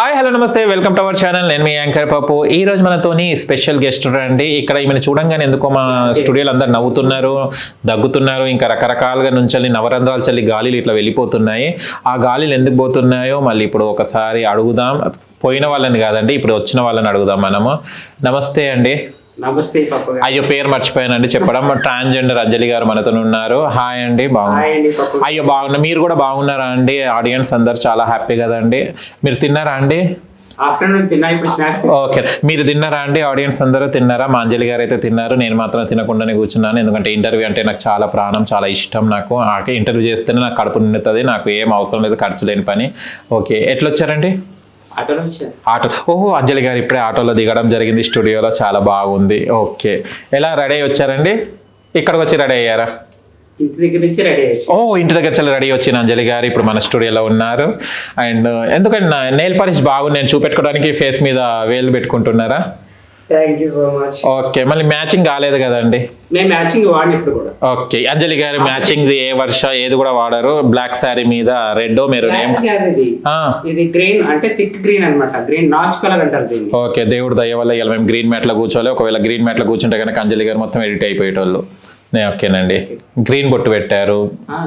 Hi hello నమస్తే. Welcome to our channel నేను మీ యాంకర్ పాపు ఈ రోజు మనతోని స్పెషల్ గెస్ట్ అండి ఇక్కడ ఈమెను చూడంగానే ఎందుకో మా స్టూడియోలో అందరు నవ్వుతున్నారు దగ్గుతున్నారు. ఇంకా రకరకాలుగా నుంచి నవరంధ్రాలు చల్లి గాలిలు ఇట్లా వెళ్ళిపోతున్నాయి. ఆ గాలిలు ఎందుకు పోతున్నాయో మళ్ళీ ఇప్పుడు ఒకసారి అడుగుదాం. పోయిన వాళ్ళని కాదండి ఇప్పుడు వచ్చిన వాళ్ళని అడుగుదాం మనము. నమస్తే అండి. నమస్తే అయ్యో పేరు మర్చిపోయానండి. చెప్పడం ట్రాన్స్జెండర్ అంజలి గారు మనతో ఉన్నారు. హాయ్ అండి బాగున్నా హాయ్ అండి పప్పు. అయ్యో బాగున్నా మీరు కూడా బాగున్నారా అండి? ఆడియన్స్ అందరు చాలా హ్యాపీ కదండి మీరు తిన్నారా అండి? ఓకే. మీరు తిన్నారా అండి? ఆడియన్స్ అందరూ తిన్నారా? మా అంజలి గారు అయితే తిన్నారు. నేను మాత్రం తినకుండానే కూర్చున్నాను. ఎందుకంటే ఇంటర్వ్యూ అంటే నాకు చాలా ప్రాణం చాలా ఇష్టం నాకు. ఆకే ఇంటర్వ్యూ చేస్తేనే నాకు కడుపు నిండుతుంది. నాకు ఏం అవసరం లేదు ఖర్చు లేని పని. ఓకే. ఎట్లా వచ్చారండి ఆటోలో వచ్చాను ఆటో. ఓహో అంజలి గారు ఇప్పుడే ఆటోలో దిగడం జరిగింది స్టూడియోలో చాలా బాగుంది. ఓకే. ఎలా రెడీ అయ్యి వచ్చారండి ఇక్కడికి వచ్చి రెడీ అయ్యారా? ఇంటి దగ్గర నుంచి రెడీ అయ్యొచ్చు ఓ ఇంటి దగ్గర చాలా రెడీ వచ్చిన అంజలి గారు ఇప్పుడు మన స్టూడియోలో ఉన్నారు. అండ్ ఎందుకంటే నా నెయిల్ పాలిష్ బాగుంది నేను చూపెట్టుకోవడానికి ఫేస్ మీద వేలు పెట్టుకుంటున్నారా? Thank you so much okay మళ్ళీ మ్యాచింగ్ కాలేదు కదండి. నేను మ్యాచింగ్ వాడిన ఇప్పుడు కూడా. ఓకే అంజలి గారు మ్యాచింగ్ ఏ వర్ష ఏది కూడా వాడారు. బ్లాక్ శారీ మీద రెడ్ కాదు ఇది గ్రీన్ అంటే థిక్ గ్రీన్ అన్నమాట. గ్రీన్ నాచ్ కలర్ అంటారు దీన్ని. ఓకే దేవుడు దయ వల్ల ఇలా మేము గ్రీన్ మ్యాట్లో కూర్చోవాలి. ఒకవేళ గ్రీన్ మ్యాట్లో కూర్చుంటే కనుక అంజలి గారు మొత్తం ఎడిట్ అయిపోయేటోళ్ళు. ఓకేనండి. గ్రీన్ బొట్టు పెట్టారు.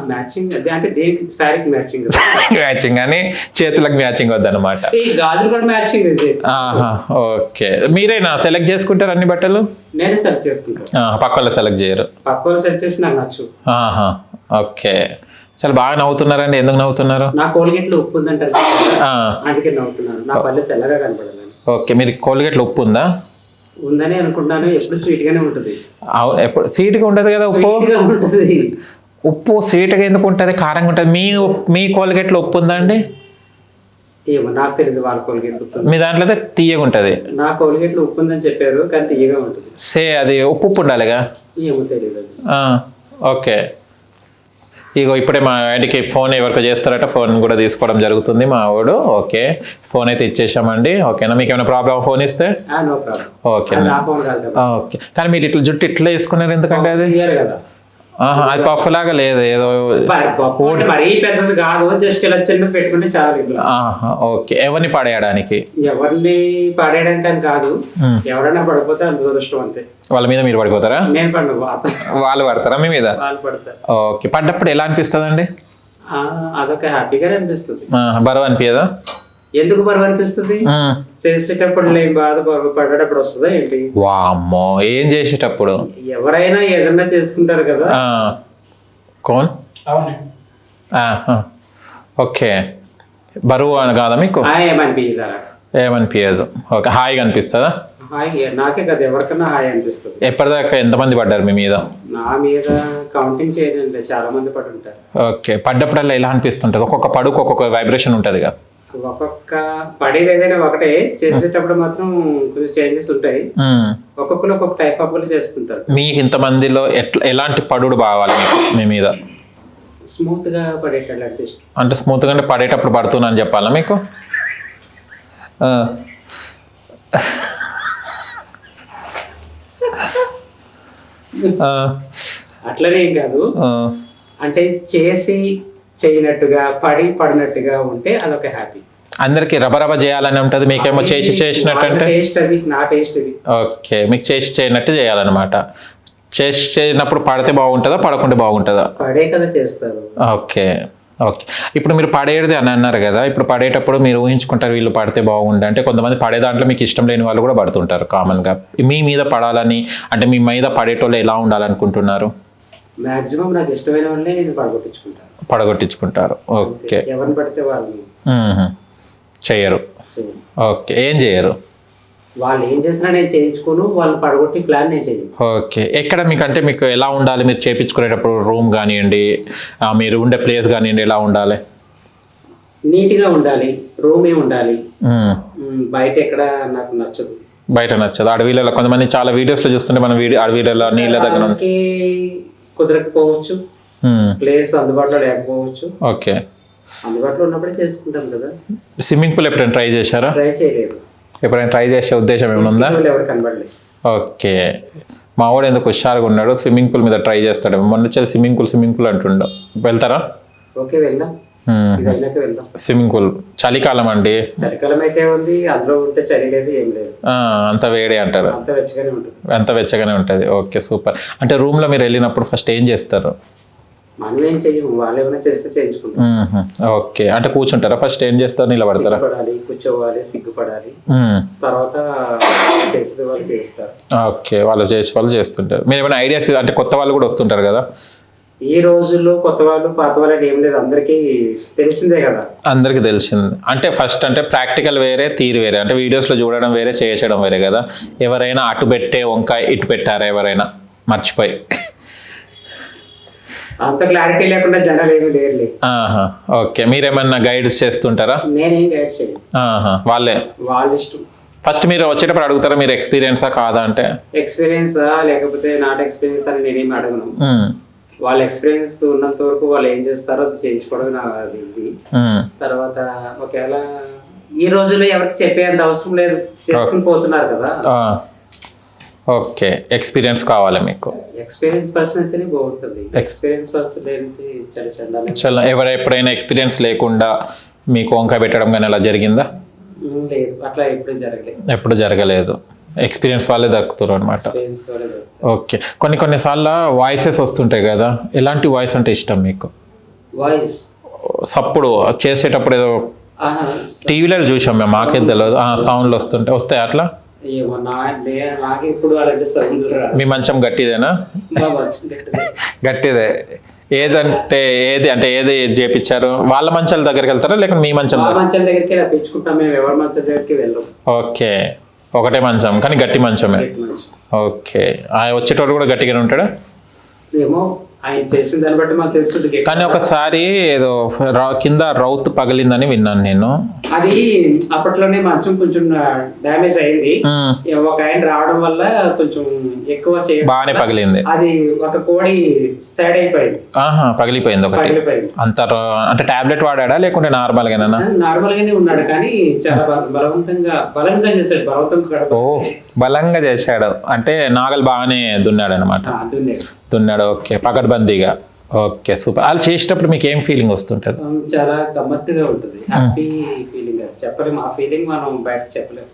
మ్యాచింగ్ అదే అంటే దేనికి శారీకి మ్యాచింగ్ మ్యాచింగ్ అని చేతులకు మ్యాచింగ్ వద్దనమాట ఈ గాజులు కూడా మ్యాచింగ్ ఇది ఆహా ఓకే. మీరేనా? సెలెక్ట్ చేసుకుంటారు అన్ని బట్టలు? నేనే సెలెక్ట్ చేసుకుంటాను. చేయరు. పక్క వాళ్ళు సెలెక్ట్ చేసి నాకు నచ్చు ఆహా ఓకే. చాలా బాగా నవ్వుతున్నారండి. ఎందుకు నవ్వుతున్నారు? నా కోల్గేట్లో ఉప్పు ఉందంటారు కదా, ఆ, అందుకే నవ్వుతున్నాను. నా పల్లె తెల్లగా కనపడాలని ఓకే మీరు కోల్గేట్లో ఉప్పు ఉందా? ఉందని అనుకుంటున్నాను. ఎప్పుడు స్వీట్ గానే ఉంటుంది ఎప్పుడు స్వీట్గా ఉంటుంది కదా ఉప్పు? ఉంటుంది. ఉప్పు స్వీట్గా ఎందుకు ఉంటుంది? కారంగా ఉంటుంది. మీ మీ కోల్గేట్లో ఉప్పు ఉందా అండి? ఏమో నాకు తెలియదు వాళ్ళ కోల్గేట్ ఉప్పు. మీ దాంట్లో అయితే తీయగా ఉంటుంది. నా కోల్గేట్లో ఉప్పు ఉందని చెప్పారు కానీ తీయగా ఉంటుంది. సే అది ఉప్పు ఉప్పు ఉండాలిగా? ఏమో తెలియదు ఓకే. ఇగో ఇప్పుడే మా ఇంటికి ఫోన్ ఎవరికి చేస్తారట ఫోన్ కూడా తీసుకోవడం జరుగుతుంది మా వాడు. ఓకే ఫోన్ అయితే ఇచ్చేసామండి. ఓకేనా? మీకు ఏమైనా ప్రాబ్లం. ఫోన్ ఇస్తే ఓకే ఓకే. కానీ మీరు ఇట్లా జుట్టు ఇట్లా వేసుకున్నారు ఎందుకంటే అది? అది పఫ్ లాగా లేదు ఏదో మరి పెద్దది కాదు జస్ట్ ఇలా చిన్న పెట్టుకుంటే చాలు ఓకే. ఎవరిని పడేయడానికి? ఎవరిని పడేయడానికి అని కాదు. ఎవరైనా పడిపోతే దురదృష్టం అంతే. వాళ్ళ మీద మీరు పడిపోతారా? నేను పడిన వాళ్ళు పడతారా మీ మీద? వాళ్ళు పడతారు. ఓకే. పడ్డప్పుడు ఎలా అనిపిస్తుందండి? ఆ, అదొక హ్యాపీగానే అనిపిస్తుంది. బరువు అనిపించదా ఎందుకు బరువు అనిపిస్తుంది. చేసేటప్పుడు లేని బాధ బరువు పడేటప్పుడు వస్తుందా ఏంటి? వామ్మో ఏం చేసేటప్పుడు? ఎవరైనా ఏదైనా చేసుకుంటారు కదా. కోన్. ఓకే. బరువు అని కాదా మీకు ఏమనిపించదా ఓకే హాయిగా అనిపిస్తుందా నాకే కదా ఎవరికన్నా హాయ్ అనిపిస్తుంది. ఎప్పటిదాకా ఎంతమంది పడ్డారు మీ మీద? నా మీద కౌంటింగ్ చేయడంలే చాలా మంది పడి ఉంటారు ఓకే. పడ్డప్పుడల్లా ఎలా అనిపిస్తుంటుంది? ఒక్కొక్క పడుకు ఒక్కొక్క వైబ్రేషన్ ఉంటుంది కదా ఒక్కొక్క పడేది ఏదైనా ఒకటే చేసేటప్పుడు మాత్రం కొంచెం చేంజెస్ ఉంటాయి. ఒక్కొక్కరు ఒక్కొక్క టైప్ ఆఫ్ చేసుకుంటారు. మీకు ఇంతమందిలో ఎట్లా ఎలాంటి పడుడు కావాలి మీకు మీ మీద? స్మూత్గా పడేటట్లు అంటే స్మూత్గా అంటే పడేటప్పుడు పడుతున్నా అని చెప్పాలా మీకు? అట్లనే కాదు. అంటే చేసి చేయనట్టుగా పడి పడినట్టుగా ఉంటే అదొక హ్యాపీ అందరికి రబరబ చేయాలని ఉంటుంది మీకేమో చేసి చేసినట్టు అంటే? టేస్ట్ అది నా టేస్ట్ ఇది ఓకే మీకు చేసి చేయనట్టు చేయాలన్నమాట. చేసి చేయనప్పుడు పడితే బాగుంటుందా పడకుంటే బాగుంటుందా? పడే కదా చేస్తారు. Okay okay. ఇప్పుడు మీరు పడేది అని అన్నారు కదా ఇప్పుడు పడేటప్పుడు మీరు ఊహించుకుంటారు వీళ్ళు పడితే బాగుండు. అంటే కొంతమంది పడే దాంట్లో మీకు ఇష్టం లేని వాళ్ళు కూడా పడుతుంటారు కామన్గా. మీ మీద పడాలని అంటే మీ మీద పడేటోళ్ళు ఎలా ఉండాలనుకుంటున్నారు? మాక్సిమం నాకు ఇష్టమైన వాళ్ళే నేను పడగొట్టించుకుంటాను. పడగొట్టించుకుంటారు. ఓకే. ఎవరిని పడితే వాళ్ళని. చెయ్యరు. చేయను ఓకే. ఏం చేయరు వాళ్ళు ఏం చేసినా నేను చేయించుకోను వాళ్ళు పడగొట్టి ప్లాన్ నేను చేయను. ఓకే. ఎక్కడ మీకు అంటే మీకు ఎలా ఉండాలి? మీరు చేపించుకునేటప్పుడు రూమ్ కానివ్వండి మీరు ఉండే ప్లేస్ కానివ్వండి ఎలా ఉండాలి? నీట్గా ఉండాలి. రూమే ఉండాలి. బయట ఎక్కడ నాకు నచ్చదు. బయట నచ్చదు. అడవిలలో కొంతమంది చాలా వీడియోస్లో చూస్తుంటే మన వీడియో అడవిలలో నీళ్ళ దగ్గర కుదరకపోవచ్చు. మ్మ్. ప్లేస్ అందుబాటులో లేకపోవచ్చు. ఓకే. అందుబాటులో ఉన్నప్పుడే చేసుకుంటాం కదా. స్విమ్మింగ్ పూల్ ఎప్పుడైనా ట్రై చేశారా? ట్రై చేయలేదు. ఎప్పుడైనా ట్రై చేసే ఉద్దేశం ఏమైనా ఉందా? ఎవరు కనబడలేదు. ఓకే. మా వాడు ఎందుకు హుషారుగా ఉన్నాడు? స్విమ్మింగ్ పూల్ మీద ట్రై చేస్తాడు మొన్న వచ్చేది స్విమ్మింగ్ పూల్ స్విమ్మింగ్ పూల్ అంటుండో. వెళ్తారా? ఓకే వెళ్దాం. Swimming pool. చలికాలం అండి. చలికాలం అయితే ఉంది అందులో ఉంటే చలి లేదు ఏం లేదు. అంత వేడి అంటారు. అంత వెచ్చగానే ఉంటుంది. అంత వెచ్చగానే ఉంటుంది. Okay super. అంటే రూమ్లో మీరు వెళ్ళినప్పుడు ఫస్ట్ ఏం చేస్తారు? మనం ఏం చెయ్యము వాళ్ళు ఏమైనా చేస్తే చేయించుకుంటాం. ఓకే. అంటే కూర్చుంటారా? ఫస్ట్ ఏం చేస్తారు? నిలబడతారా? కూర్చోవాలి సిగ్గుపడాలి. తర్వాత వాళ్ళు చేస్తారు. ఓకే వాళ్ళు చేసే వాళ్ళు చేస్తుంటారు. మీరు ఏమైనా ఐడియాస్ అంటే కొత్త వాళ్ళు కూడా వస్తుంటారు కదా. ఈ రోజుల్లో కొత్త వాళ్ళు పాత వాళ్ళకి ఏం లేదు. అందరికీ తెలిసిందే కదా. అందరికీ తెలిసింది. అంటే ఫస్ట్ అంటే ప్రాక్టికల్ వేరే తీరు వేరే. అంటే వీడియోస్లో చూడడం వేరే చేసేయడం వేరే కదా. ఎవరైనా అటు పెట్టే వంకాయ ఇటు పెట్టారా ఎవరైనా? మర్చిపోయి. అంత క్లారిటీ లేకుండా జనాలు ఏమీ ఆహా, ఓకే. మీరేమన్నా గైడ్స్ చేస్తుంటారా? నేనేం గైడ్ చేయను. ఆహా, వాళ్ళే. వాళ్ళ ఇష్టం. ఫస్ట్ మీరు వచ్చేటప్పుడు అడుగుతారా? మీరు ఎక్స్పీరియన్సా కాదా అంటే? ఎక్స్పీరియన్సా? లేకపోతే నాట్ ఎక్స్పీరియన్స్ అని నేనేమి అడగను. వాళ్ళ ఎక్స్పీరియన్స్ ఉన్నంత వరకు వాళ్ళు ఏం చేస్తారో అది చేయించుకోవడం నా అది ఇది తర్వాత ఒకవేళ ఈ రోజుల్లో ఎవరికి చెప్పేంత అవసరం లేదు చేసుకుని పోతున్నారు కదా. ఓకే. ఎక్స్పీరియన్స్ కావాలి మీకు? ఎక్స్పీరియన్స్ పర్సన్ అయితేనే బాగుంటుంది. ఎక్స్పీరియన్స్ పర్సన్ చండాలి చలో ఎవరు ఎప్పుడైనా ఎక్స్పీరియన్స్ లేకుండా మీకు వంకాయ పెట్టడం కానీ అలా జరిగిందా? లేదు. అట్లా ఎప్పుడు జరగలేదు. ఎప్పుడు జరగలేదు. ఎక్స్పీరియన్స్ వాళ్ళే దక్కుతారు అనమాట ఓకే కొన్ని కొన్నిసార్లు వాయిసెస్ వస్తుంటాయి కదా ఎలాంటి వాయిస్ అంటే ఇష్టం మీకు? వాయిస్ సప్పుడు చేసేటప్పుడు ఏదో టీవీలో చూసాం మేము మాకే తెలియదు ఆ, సౌండ్లు వస్తుంటాయి. వస్తాయి అట్లా? మీ మంచం గట్టిదేనా? గట్టిదే. ఏదంటే ఏది అంటే ఏది చేపించారు? వాళ్ళ మంచాల దగ్గరికి వెళ్తారా? లేకుంటే మీ మంచం దగ్గరికి ఓకే ఒకటే మంచం కానీ గట్టి మంచమే. ఓకే. ఆ వచ్చేటోడు కూడా గట్టిగానే ఉంటాడా? ఏమో ఆయన చేసిన దాన్ని బట్టి మాకు తెలుస్తుంది. కానీ ఒకసారి ఏదో రా- కింద రౌత్ పగిలిందని విన్నాను నేను. అది అప్పట్లోనే మంచం కొంచెం డ్యామేజ్ అయింది. ఒక ఆయన రావడం వల్ల కొంచెం ఎక్కువ బాగానే పగిలింది. అది ఒక కోడి సైడ్ అయిపోయింది. ఆహా పగిలిపోయింది ఒకటి. అంత అంటే టాబ్లెట్ వాడా లేకుంటే నార్మల్గానా నార్మల్ గానే ఉన్నాడు కానీ చాలా బల- బలవంతంగా బలవంతంగా చేశాడు. బలవంతం కడప ఓ బలంగా చేశాడు. అంటే నాగలు బాగానే దున్నాడు అనమాట దున్నేడు. ఓకే. పకడ్బందీగా ఓకే సూపర్. వాళ్ళు చేసేటప్పుడు మీకు ఏం ఫీలింగ్ వస్తుంటుంది? చాలా గమ్మత్తుగా ఉంటుంది. హ్యాపీ ఫీలింగ్ అది. చెప్పలేము. ఆ ఫీలింగ్ మనం బయట చెప్పలేము.